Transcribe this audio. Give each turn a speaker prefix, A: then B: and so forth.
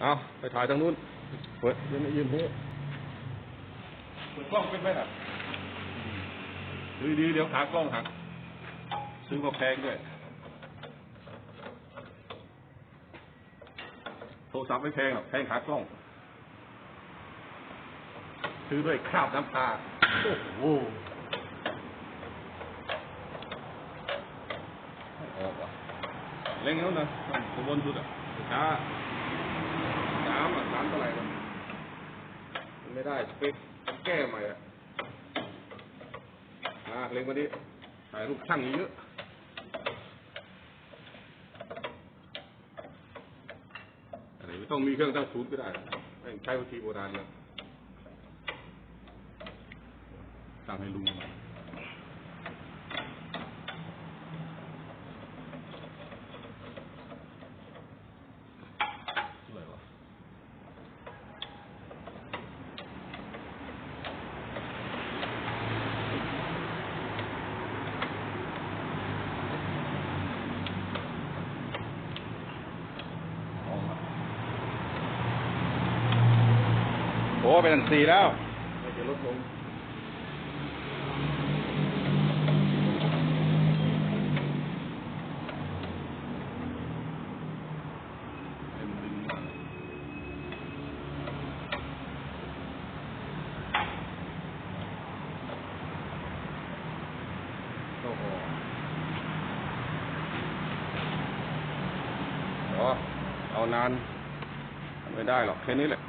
A: เอาไปถ่ายทางนู้นเปิดยืนยืนที่เปิดกล้องเป็นไหมล่ะดูดีเดี๋ยวขากล้องหักซื้อมาแพงด้วย โทรศัพท์ไม่แพงหรอกแพงขากล้อง ซื้อด้วยคราบน้ำตา โอ้โหไม่ออกว่ะเล็งแล้วนะตัวบนสุดอะช้าามอะสามเท่าไหร่กันมันไม่ได้สเปคต้องแก้ใหม่อะอ่าเล็งมาดิถ่ายรูปช่างเยอะอะไรไม่ต้องมีเครื่องตั้งศูนย์ก็ได้แม่ใช้วิธีโบราณเลยสั่งให้ลุงมาสวยวะ
B: โอ้เป็นสี่แล้ว
A: จะลดลงให้มันดึงมาโอโห้เอานานไม่ได้หรอกแค่นี้แหละ